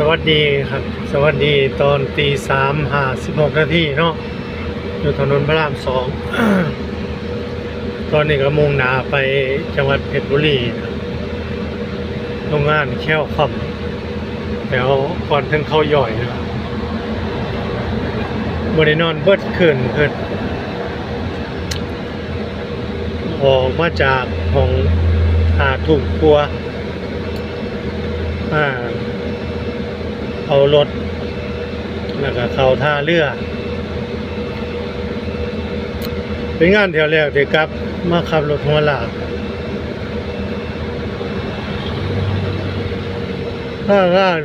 สวัสดีครับ สวัสดีตอนตีสามห้าสิบหกนาทีเนาะอยู่ถนนพระรามสองตอนนี้ก็มุ่งหนาไปจังหวัดเพชรบุรีนะโรงงานแค้วคำแล้วก่อนถึงเขาย่อยนะบรินอนเบิดขึ้นขึ้นออกมาจากห้องหาถุงครัวอ่า เอารถ แล้วก็เข้าท่าเรือเป็นงานแถวแรกเด็กครับ มาขับรถหัวลากถ้างาน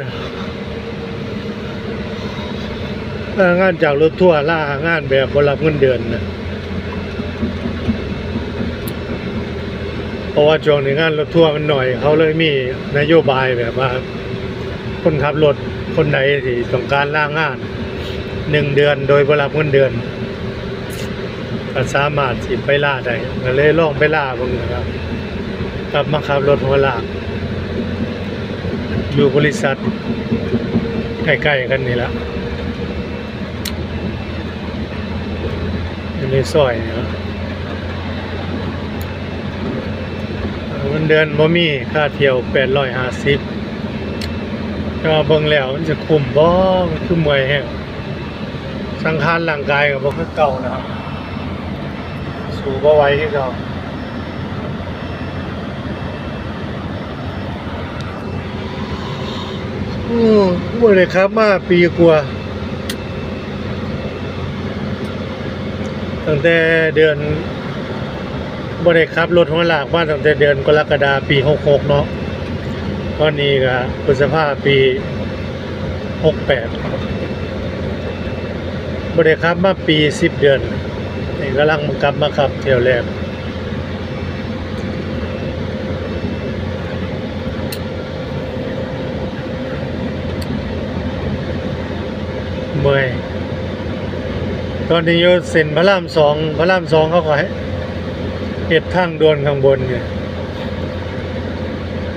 ถ้างานจากรถทั่วร์ล่างานแบบบรับเงินเดือนนะเพราะว่าช่วงนี้งานรถทั่วร์มันหน่อย เขาเลยมีนโยบายแบบว่า คนขับรถ คนใดที่ต้องการล่างงานหนึ่งเดือนโดยบรับเงินเดือนก็สามารถสิไปล่าได้ก็เลยลองไปล่าเบิ่งนะครับกลับมาขับรถหัวลากอยู่บริษัทใกล้ๆกันนี่ละอยู่ในซอยนี่ละเงินเดือนบ่มีค่าเที่ยว850 ก็เบิ่งแล้วมันจะคุมบ่มันคือเมื่อยแฮงสังขารร่างกายก็บ่คือเก่านะครับสู้บ่ไหวคือเก่าอือบ่ได้ครับมาปีกว่าตั้งแต่เดือนบ่ได้ขับรถหัวลากมาตั้งแต่เดือนกรกฎาคมปี66เนาะ ตอนนี้ก็พฤษภาปีหกแปดบริครับมาปีสิบเดือนนี่กำลังกลับมาขับเที่ยวแรกเมื่อยตอนนี้อยู่เส้นพระรามสองพระรามสองเขาก็ให้เห็ดทางด่วนข้างบนเนี่ย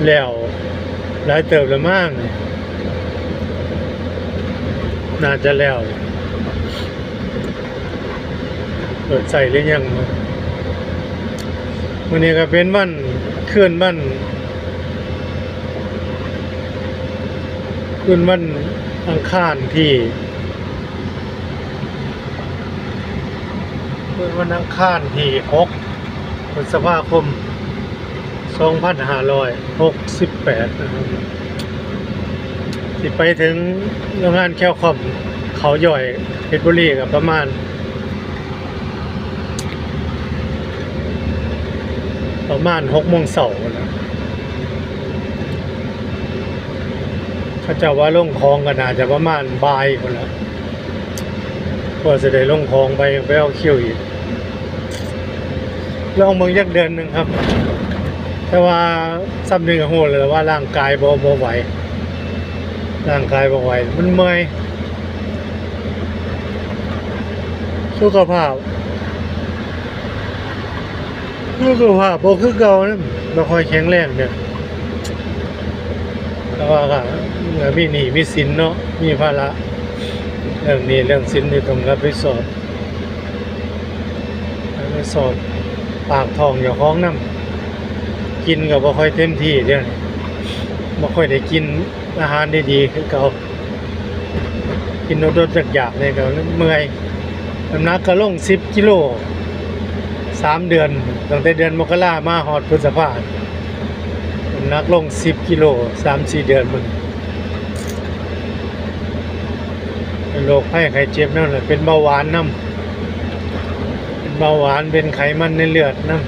แล้ว หลายเติบล้วมั่งน่าจะแล้วเปิดใส่หรือยังวันนี้ก็เป็นวันเคลื่อนวันคืนวันอังคารที่คืนวันอังคารที่หกพฤษภาคม 2,568 นะครับสิไปถึงโรงงานแค้วคอมเขาย่อยเพชรบุรีกับประมาณ ประมาณ6โมงเสาร์นะเขาจะว่าลงคลองกันอาจจะประมาณบ่ายคนละกว่าจะได้ลงคลองไปไปเอาคิวอีกลองเมืองยักเดือนหนึ่งครับ แต่ว่าซ้ำหนึ่งก็โหเลยว่าร่างกายบ่บ่ไหวร่างกายบ่ไหวมันเมื่อยสุขภาพสุขภาพบ่คือเก่านะบ่ค่อยแข็งแรงเนี่ยแต่ว่าก็มีหนี้มีสินเนาะมีภาระเรื่องนี้เรื่องสินที่ต้องรับผิดชอบรับผิดชอบปากทองอย่าของน้ำ กินก็บ่ค่อยเต็มที่เดี๋ยวนี้บ่ค่อยได้กินอาหารดีๆคือเก่ากินโดดๆอยากๆเลยก็เมื่อยน้ำหนักก็ลง10กิโล3เดือนตั้งแต่เดือนมกรามาฮอดพฤษภาน้ำหนักลง10กิโล3-4เดือนมันเป็นโรคไข้ไข้เจ็บนั่นแหละเป็นเบาหวานน้ำเป็นเบาหวานเป็นไขมันในเลือดน้ำ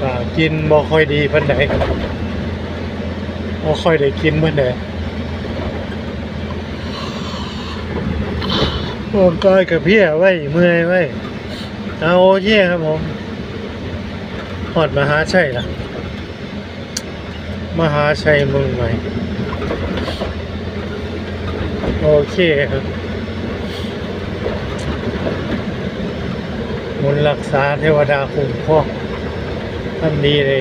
แล้ว กินบ่ค่อยดีปานใดบ่ค่อยได้กินปานใดร่างกายกับเพี้ยไว้เมื่อยไว้เอาโอเคครับผมหอดมหาชัยล่ะ มหาชัยเมืองใหม่โอเคครับมนรักษาเทวดาคุ้มครองันดีเล